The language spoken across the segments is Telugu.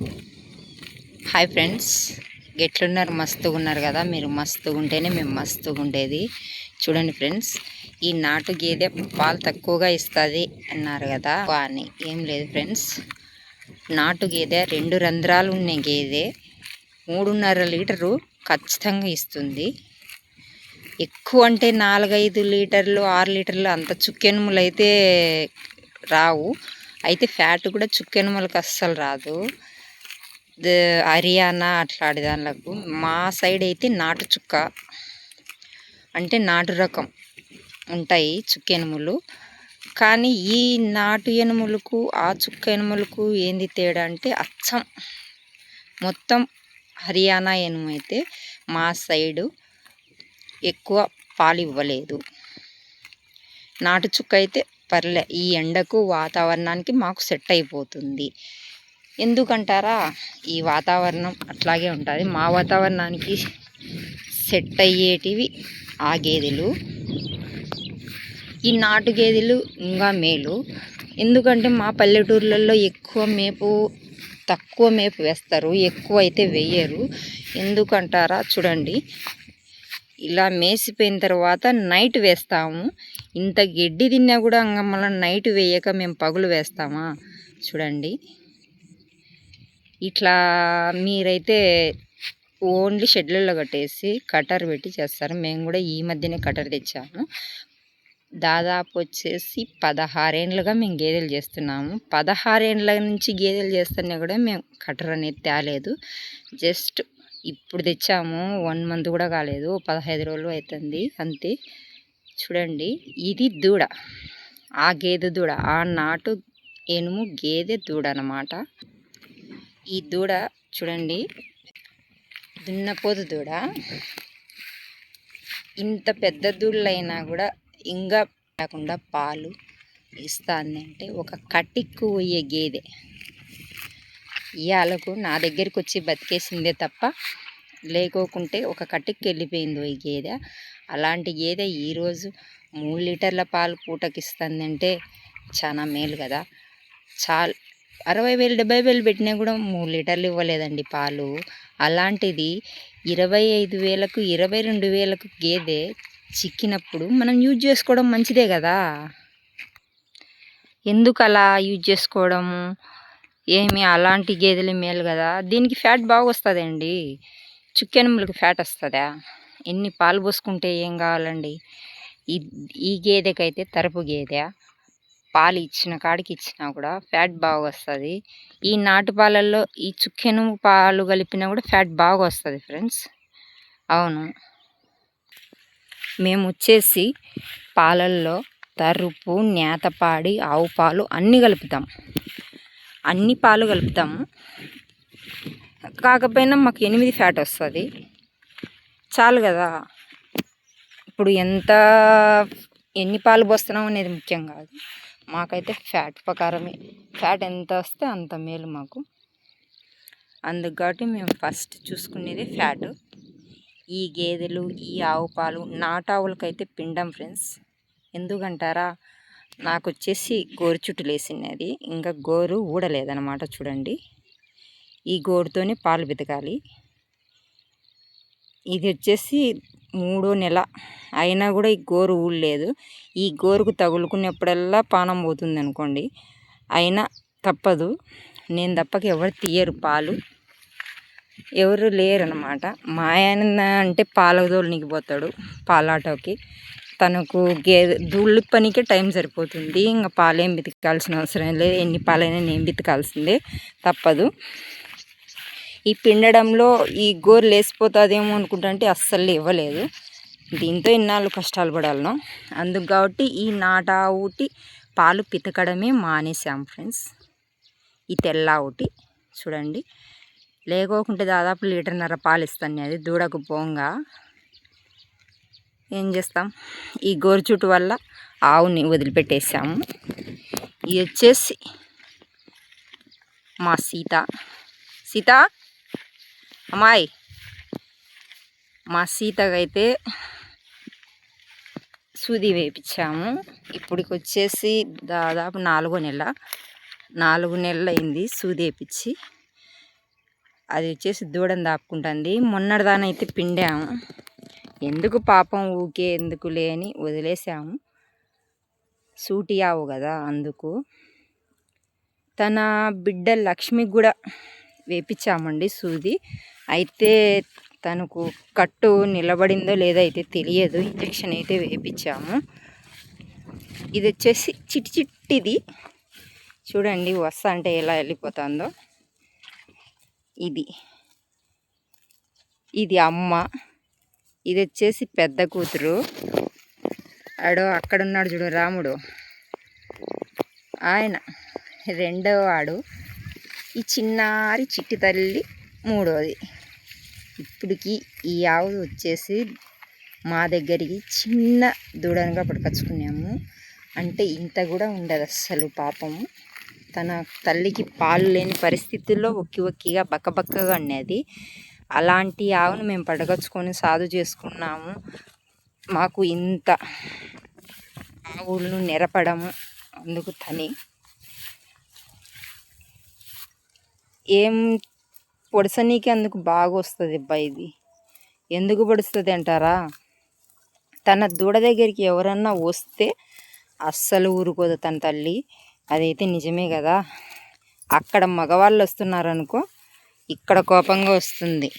హాయ్ ఫ్రెండ్స్ ఎట్లున్నారు? మస్తుగా ఉన్నారు కదా? మీరు మస్తుగా ఉంటేనే మేము మస్తుగా ఉండేది. చూడండి ఫ్రెండ్స్ ఈ నాటు గేదె పాలు తక్కువగా ఇస్తుంది అన్నారు కదా? అని ఏం లేదు ఫ్రెండ్స్ నాటు గేదె రెండు రంధ్రాలు ఉన్న గేదె మూడున్నర లీటరు ఖచ్చితంగా ఇస్తుంది. ఎక్కువ అంటే నాలుగైదు లీటర్లు ఆరు లీటర్లు అంత చుక్కెనుములు అయితే రావు. అయితే ఫ్యాట్ కూడా చుక్కెనుములకు అస్సలు రాదు. హర్యానా అట్లాంటి దానిలకు మా సైడ్ అయితే నాటు చుక్క. అంటే నాటు రకం ఉంటాయి చుక్క ఎనుములు. కానీ ఈ నాటు ఎనుములకు ఆ చుక్క ఎనుములకు ఏంది తేడా అంటే అచ్చం. మొత్తం హర్యానా ఎనుము అయితే మా సైడు ఎక్కువ పాలు ఇవ్వలేదు. నాటు చుక్క అయితే పర్లే ఈ ఎండకు వాతావరణానికి మాకు సెట్ అయిపోతుంది. ఎందుకంటారా? ఈ వాతావరణం అట్లాగే ఉంటుంది. మా వాతావరణానికి సెట్ అయ్యేటివి ఆ గేదెలు. ఈ నాటు గేదెలు ఇంకా మేలు. ఎందుకంటే మా పల్లెటూర్లలో ఎక్కువ మేపు తక్కువ మేపు వేస్తారు. ఎక్కువ అయితే వేయరు. ఎందుకంటారా? చూడండి. ఇలా మేసిపోయిన తర్వాత నైట్ వేస్తాము. ఇంత గడ్డి తిన్నా కూడా ఇంకా మళ్ళీ నైట్ వేయక మేము పగులు వేస్తామా? చూడండి. ఇట్లా మీరైతే ఓన్లీ షెడ్లలో కట్టేసి కటర్ పెట్టి చేస్తారు. మేము కూడా ఈ మధ్యనే కటర్ తెచ్చాము. దాదాపు వచ్చేసి పదహారేండ్లుగా మేము గేదెలు చేస్తున్నాము. పదహారేండ్ల నుంచి గేదెలు చేస్తున్నా కూడా మేము కటర్ అనేది తేలేదు. జస్ట్ ఇప్పుడు తెచ్చాము. వన్ మంత్ కూడా కాలేదు. ఓ పదహైదు రోజులు అవుతుంది. అంతే. చూడండి. ఇది దూడ. ఆ గేదె దూడ. ఆ నాటు ఎనుము గేదె దూడ అన్నమాట. ఈ దూడ చూడండి. దున్నపోతు దూడ. ఇంత పెద్ద దూడలైనా కూడా ఇంకా కాకుండా పాలు ఇస్తుంది అంటే ఒక కటిక్కు పోయే గేదె. ఇవాళకు నా దగ్గరికి వచ్చి బతికేసిందే తప్ప లేకోకుంటే ఒక కట్టికి వెళ్ళిపోయింది ఈ గేదె. అలాంటి గేదె ఈరోజు మూడు లీటర్ల పాలు పూటకిస్తుందంటే చాలా మేలు కదా. చాలా అరవై వేలు డెబ్బై వేలు పెట్టినా కూడా మూడు లీటర్లు ఇవ్వలేదండి పాలు. అలాంటిది ఇరవై ఐదు వేలకు ఇరవై రెండు వేలకు గేదె చిక్కినప్పుడు మనం యూజ్ చేసుకోవడం మంచిదే కదా? ఎందుకు అలా యూజ్ చేసుకోవడము ఏమి అలాంటి గేదెలు మేలు కదా? దీనికి ఫ్యాట్ బాగా వస్తుందండి చుక్కెనుములకు ఫ్యాట్ వస్తుందా? ఎన్ని పాలు పోసుకుంటే ఏం కావాలండి? ఈ ఈ గేదెకైతే తరపు గేదె. పాలు ఇచ్చిన కాడికి ఇచ్చినా కూడా ఫ్యాట్ బాగా వస్తుంది ఈ నాటు పాలల్లో ఈ చుక్కెను పాలు కలిపినా కూడా ఫ్యాట్ బాగా వస్తుంది ఫ్రెండ్స్. అవును. మేము వచ్చేసి పాలల్లో తరుపు నేతపాడి ఆవు పాలు అన్నీ కలుపుతాం. అన్ని పాలు కలుపుతాము. కాకపోయినా మాకు ఎనిమిది ఫ్యాట్ వస్తుంది. చాలు కదా. ఇప్పుడు ఎంత ఎన్ని పాలు పోస్తున్నాం అనేది ముఖ్యం కాదు. మాకైతే ఫ్యాట్ ప్రకారమే. ఫ్యాట్ ఎంత వస్తే అంత మేలు మాకు. అందుకు కాబట్టి మేము ఫస్ట్ చూసుకునేది ఫ్యాట్. ఈ గేదెలు ఈ ఆవు పాలు నాటావులకైతే పిండం ఫ్రెండ్స్. ఎందుకంటారా? నాకు వచ్చేసి గోరు చుట్టూ లేసినది ఇంకా గోరు ఊడలేదన్నమాట చూడండి. ఈ గోరుతోనే పాలు పితకాలి ఇది వచ్చేసి మూడో నెల. అయినా కూడా ఈ గోరు ఊడలేదు ఈ గోరుకు తగులుకున్నప్పుడల్లా పానం పోతుంది అనుకోండి అయినా తప్పదు. నేను తప్పక ఎవరు తీయరు పాలు. ఎవరు లేరు మా ఆయన అంటే పాలదోలనికి పోతాడు పాలాటోకి. తనకు గేదె దూళ్ళు పనికే టైం సరిపోతుంది. ఇంకా పాలేం బితకాల్సిన అవసరం లేదు. ఎన్ని పాలైనా నేను బితకాల్సిందే. తప్పదు. ఈ పిండడంలో ఈ గోరు లేసిపోతుందేమో అనుకుంటుంటే అస్సలు ఇవ్వలేదు దీంతో ఇన్నాళ్ళు కష్టాలు పడాలను? అందుకు కాబట్టి ఈ నాటా ఊటి పాలు పితకడమే మానేసాం ఫ్రెండ్స్. ఈ తెల్ల ఊటి చూడండి. లేకోకుంటే దాదాపు లీటర్న్నర పాలు ఇస్తాను అది దూడకు పోంగా. ఏం చేస్తాం? ఈ గోరు చుట్టు వల్ల ఆవుని వదిలిపెట్టేసాము ఇది వచ్చేసి మా సీత. సీత? అమ్మాయి మా సీతకైతే సూది వేయించాము ఇప్పటికి వచ్చేసి దాదాపు నాలుగో నెల నాలుగు నెలలు అయింది సూది వేయించి అది వచ్చేసి దూడని దాపుకుంటుంది. మొన్నటిదానైతే పిండాము. ఎందుకు పాపం ఊకే ఎందుకు లేని వదిలేసాము. సూటి కదా అందుకు. తన బిడ్డ లక్ష్మికి కూడా వేపించామండి సూది. అయితే తనకు కట్టు నిలబడిందో లేదో అయితే తెలియదు. ఇంజక్షన్ అయితే వేపించాము ఇది వచ్చేసి చిట్టి చిట్టిది. చూడండి వస్తా అంటే ఎలా వెళ్ళిపోతుందో. ఇది. ఇది అమ్మ. ఇది వచ్చేసి పెద్ద కూతురు. ఆడో అక్కడున్నాడు చూడు రాముడు. ఆయన రెండో వాడు. ఈ చిన్నారి చిట్టి తల్లి మూడోది. ఇప్పటికి ఈ ఆవు వచ్చేసి మా దగ్గరికి చిన్న దూడనుగా పట్టుకొచ్చుకున్నాము. అంటే ఇంత కూడా ఉండదు అస్సలు పాపము తన తల్లికి పాలు లేని పరిస్థితుల్లో ఒక్కి ఒక్కిగా బక్కబక్కగా ఉండేది అలాంటి ఆవును మేము పడగచ్చుకొని సాధు చేసుకున్నాము. మాకు ఇంత ఆవులను నెరపడము. అందుకు తని ఏం పొడిసనీకి అందుకు బాగా వస్తుంది అబ్బా ఇది. ఎందుకు పొడుస్తుంది అంటారా? తన దూడ దగ్గరికి ఎవరన్నా వస్తే అస్సలు ఊరుకోదు తన తల్లి. అదైతే నిజమే కదా. అక్కడ మగవాళ్ళు వస్తున్నారనుకో ఇక్కడ కోపంగా వస్తుంది.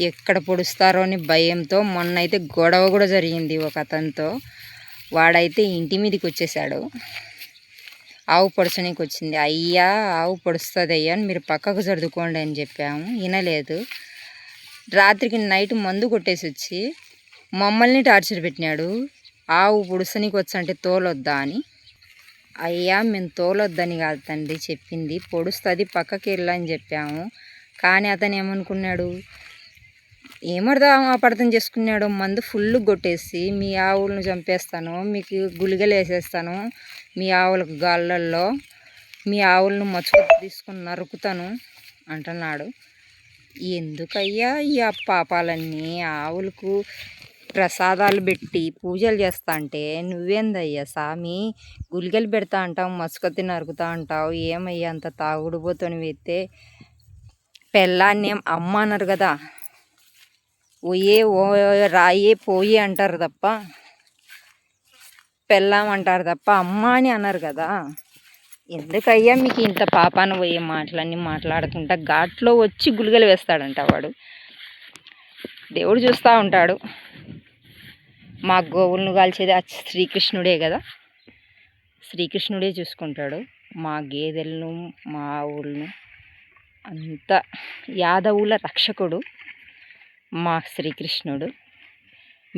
ఎక్కడ పొడుస్తారో అని భయంతో మొన్న అయితే గొడవ కూడా జరిగింది ఒక అతనితో. వాడైతే ఇంటి మీదకి వచ్చేసాడు ఆవు పొడచనీకి వచ్చింది అయ్యా ఆవు పొడుస్తుంది అయ్యా అని మీరు పక్కకు సర్దుకోండి అని చెప్పాము. వినలేదు. రాత్రికి నైట్ మందు కొట్టేసి వచ్చి మమ్మల్ని టార్చర్ పెట్టినాడు. ఆవు పొడుసనికి వచ్చంటే తోలొద్దా అని. అయ్యా మేము తోలొద్దని కాదు తండ్రి చెప్పింది. పొడుస్తుంది పక్కకి వెళ్ళని చెప్పాము. కానీ అతను ఏమనుకున్నాడు ఏమర్థం అపార్థం చేసుకున్నాడు మందు ఫుల్ కొట్టేసి మీ ఆవులను చంపేస్తాను మీకు గుళికలు వేసేస్తాను మీ ఆవులకు గాళ్ళల్లో మీ ఆవులను మచ్చు తీసుకుని నరుకుతాను అంటున్నాడు. ఎందుకయ్యా ఈ పాపాలన్నీ? ఆవులకు ప్రసాదాలు పెట్టి పూజలు చేస్తా అంటే నువ్వేందయ్యా సామి? గుళికలు పెడతా అంటావు మసుకత్తి నరుకుతా అంటావు ఏమయ్యా అంత తాగుడుపోతోని వెత్తే? పెళ్ళాన్ని అమ్మ అన్నారు కదా. ఓయే ఓ రాయే పోయి అంటారు తప్ప పెళ్ళాం అంటారు తప్ప అమ్మ అని అన్నారు కదా. ఎందుకయ్యా మీకు ఇంత పాపాన పోయే మాటలన్నీ మాట్లాడుకుంటా? ఘాట్లో వచ్చి గులిగలు వేస్తాడంట వాడు. దేవుడు చూస్తూ ఉంటాడు. మా గోవులను కాల్చేది ఆ శ్రీకృష్ణుడే కదా. శ్రీకృష్ణుడే చూసుకుంటాడు. మా గేదెలను మా ఆవులను అంత యాదవుల రక్షకుడు. మా శ్రీకృష్ణుడు.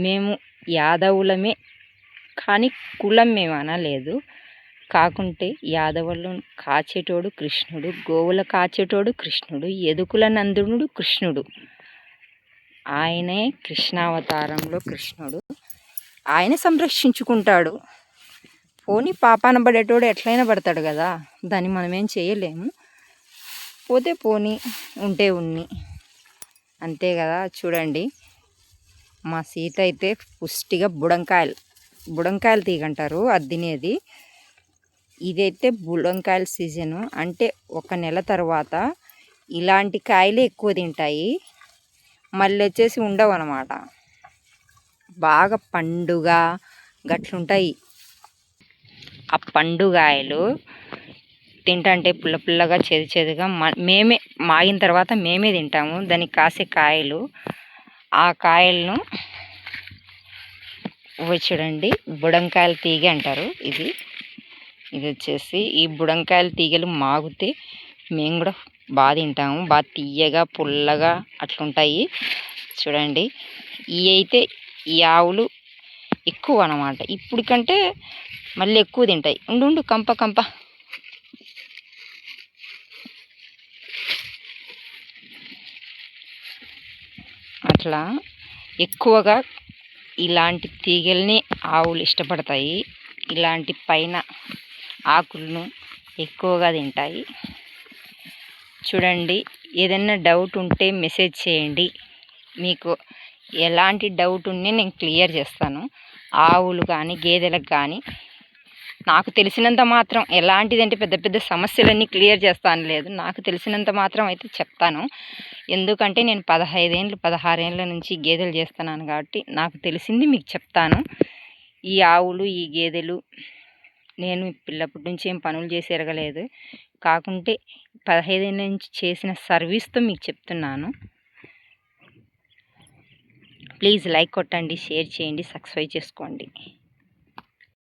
మేము యాదవులమే కానీ కులం మేము అనలేదు కాకుంటే యాదవులను కాచేటోడు కృష్ణుడు గోవుల కాచేటోడు కృష్ణుడు ఎదుకుల నందునుడు కృష్ణుడు. ఆయనే కృష్ణావతారంలో కృష్ణుడు. ఆయన సంరక్షించుకుంటాడు. పోనీ పాపాన పడేటోడు ఎట్లయినా పడతాడు కదా. దాన్ని మనం ఏం చేయలేము. పోతే పోనీ ఉంటే ఉన్ని. అంతే కదా చూడండి. మా సీత అయితే పుష్టిగా బుడంకాయలు బుడంకాయలు తీగంటారు అది తినేది. ఇదైతే బుడంకాయల సీజను. అంటే ఒక నెల తర్వాత ఇలాంటి కాయలు ఎక్కువ తింటాయి. మళ్ళీ వచ్చేసి ఉండవు అనమాట బాగా పండుగ గట్లుంటాయి. ఆ పండుగాయలు తింటంటే పుల్ల పుల్లగా చేదు చేదుగా మేమే మాగిన తర్వాత మేమే తింటాము. దానికి కాసే కాయలు. ఆ కాయలను చూడండి. బుడంకాయల తీగ అంటారు ఇది. ఇది వచ్చేసి ఈ బుడంకాయల తీగలు మాగితే మేము కూడా బాగా తింటాము. బాగా తీయగా పుల్లగా అట్లుంటాయి. చూడండి. ఇవి అయితే ఈ ఆవులు ఎక్కువ అనమాట ఇప్పుడు కంటే మళ్ళీ ఎక్కువ తింటాయి. ఉండు ఉండు కంప కంప. అట్లా ఎక్కువగా ఇలాంటి తీగల్ని ఆవులు ఇష్టపడతాయి. ఇలాంటి పైన ఆకులను ఎక్కువగా తింటాయి. చూడండి ఏదైనా డౌట్ ఉంటే మెసేజ్ చేయండి. మీకు ఎలాంటి డౌట్ ఉన్నా నేను క్లియర్ చేస్తాను. ఆవులు కానీ గేదెలకు కానీ నాకు తెలిసినంత మాత్రం ఎలాంటిదంటే పెద్ద పెద్ద సమస్యలన్నీ క్లియర్ చేస్తాను లేదు. నాకు తెలిసినంత మాత్రం అయితే చెప్తాను. ఎందుకంటే నేను పదహైదేళ్ళు పదహారేళ్ళ నుంచి గేదెలు చేస్తున్నాను కాబట్టి నాకు తెలిసింది మీకు చెప్తాను. ఈ ఆవులు ఈ గేదెలు నేను పిల్లప్పటి నుంచి ఏం పనులు చేసి ఎరగలేదు. కాకుంటే పదహైదేళ్ళ నుంచి చేసిన సర్వీస్తో మీకు చెప్తున్నాను. ప్లీజ్ లైక్ కొట్టండి షేర్ చేయండి సబ్స్క్రైబ్ చేసుకోండి.